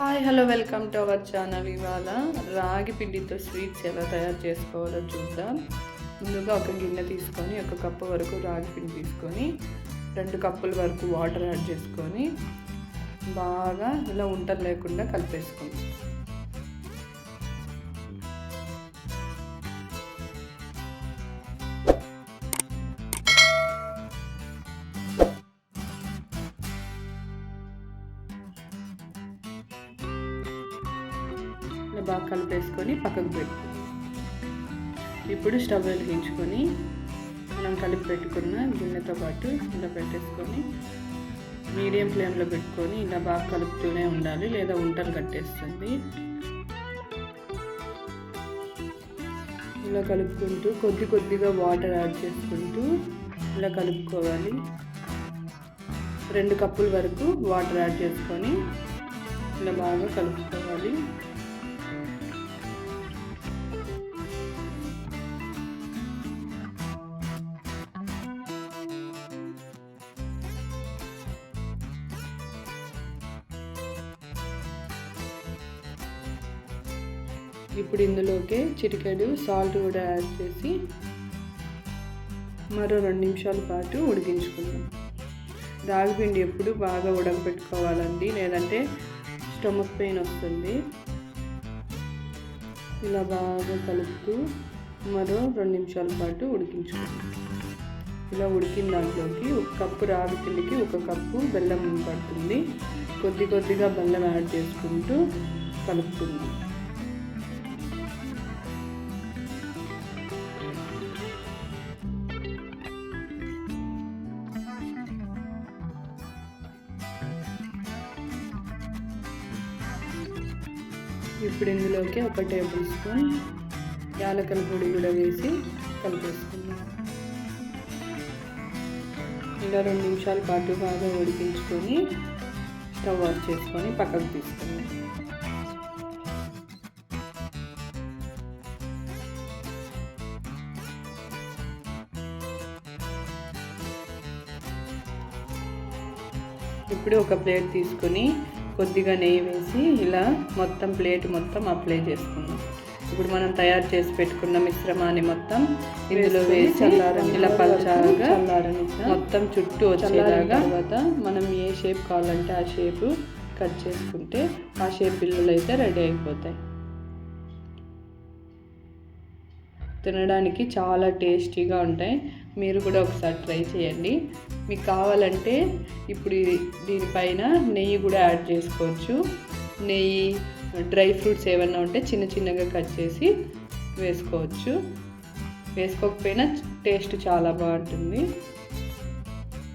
Hi hello welcome to our channel ఇవాళ రాగి పిండితో స్వీట్స్ ఎలా తయారు చేసుకోవాలో చూద్దాం. ముందుగా ఒక గిన్నె తీసుకొని ఒక కప్పు వరకు రాగి పిండి తీసుకొని రెండు కప్పుల వరకు వాటర్ యాడ్ చేసుకొని బాగా ఇలా ఉంటలు లేకుండా కలిపేసుకుందాం. ఇలా బాగా కలిపేసుకొని పక్కకు పెట్టు ఇప్పుడు స్టవ్ వెలిగించుకొని మనం కలిపి పెట్టుకున్న గిన్నెతో పాటు ఇలా పెట్టేసుకొని మీడియం ఫ్లేమ్లో పెట్టుకొని ఇలా బాగా కలుపుతూనే ఉండాలి లేదా ఉంటలు కట్టేస్తుంది. ఇలా కలుపుకుంటూ కొద్ది కొద్దిగా వాటర్ యాడ్ చేసుకుంటూ ఇలా కలుపుకోవాలి. రెండు కప్పుల వరకు వాటర్ యాడ్ చేసుకొని ఇలా బాగా కలుపుకోవాలి. ఇప్పుడు ఇందులోకి చిటికెడు సాల్ట్ కూడా యాడ్ చేసి మరో రెండు నిమిషాల పాటు ఉడికించుకుందాం. రాగిపిండి ఎప్పుడు బాగా ఉడకబెట్టుకోవాలండి లేదంటే స్టమక్ పెయిన్ వస్తుంది. ఇలా బాగా కలుపుతూ మరో రెండు నిమిషాల పాటు ఉడికించుకుందాం. ఇలా ఉడికిన దాంట్లోకి ఒక కప్పు రాగి పిండికి ఒక కప్పు బెల్లం పడుతుంది కొద్ది కొద్దిగా బెల్లం యాడ్ చేసుకుంటూ కలుపుకుందాం. ఇప్పుడు ఇందులోకి ఒక టేబుల్ స్పూన్ యాలకల పొడి కూడా వేసి కలిపేసుకుందాం. ఇలా రెండు నిమిషాల పాటు బాగా ఉడికించుకొని స్టవ్ ఆఫ్ చేసుకొని పక్కకు తీసుకుందాం. ఇప్పుడు ఒక ప్లేట్ తీసుకొని కొద్దిగా నెయ్యి వేసి ఇలా మొత్తం ప్లేట్ మొత్తం అప్లై చేసుకుందాం. ఇప్పుడు మనం తయారు చేసి పెట్టుకున్న మిశ్రమాన్ని మొత్తం ఇందులో వేసి ఇలా పల్చాగా మొత్తం చుట్టూ వచ్చేలాగా తర్వాత మనం ఏ షేప్ కావాలంటే ఆ షేపు కట్ చేసుకుంటే ఆ షేప్ బిల్లులు అయితే రెడీ అయిపోతాయి. తినడానికి చాలా టేస్టీగా ఉంటాయి. మీరు కూడా ఒకసారి ట్రై చేయండి. మీకు కావాలంటే ఇప్పుడు దీనిపైన నెయ్యి కూడా యాడ్ చేసుకోవచ్చు. నెయ్యి డ్రై ఫ్రూట్స్ ఏమన్నా ఉంటే చిన్న చిన్నగా కట్ చేసి వేసుకోవచ్చు. వేసుకోకపోయినా టేస్ట్ చాలా బాగుంటుంది.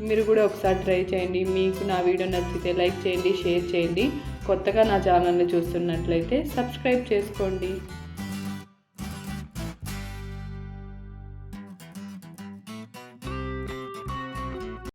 మీరు కూడా ఒకసారి ట్రై చేయండి. మీకు నా వీడియో నచ్చితే లైక్ చేయండి షేర్ చేయండి. కొత్తగా నా ఛానల్ని చూస్తున్నట్లయితే సబ్స్క్రైబ్ చేసుకోండి.